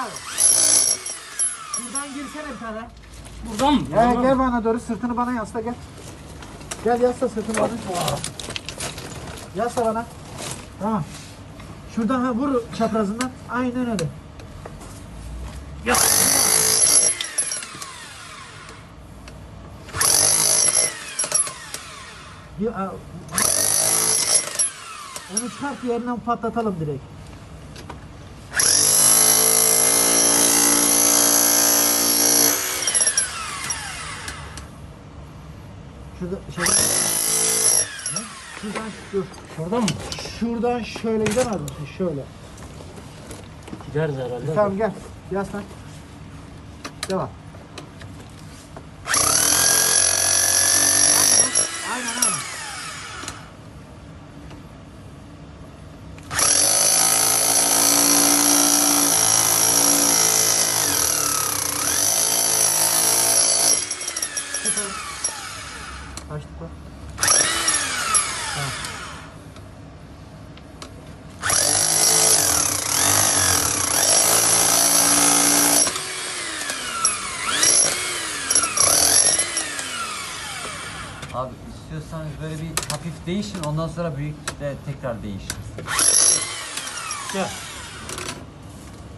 Nerede? Buradan mı? Gel gel bana doğru sırtını bana yasla gel. Gel yasla sırtını bana. Yasla bana. Tamam. Şuradan ha, vur çaprazından. Aynen öyle. Ya. Bir, a- onu çıkart yerinden patlatalım direkt. Şurada şöyle. Şuradan dur. Şuradan mı? Şuradan şöyle gidemez misin? Şöyle. Gideriz herhalde. Tamam gel. Yaslan. Devam. Aynen aynen. Süper. Açtık bak. Abi istiyorsanız böyle bir hafif değişin ondan sonra büyük de tekrar değişiriz. Gel.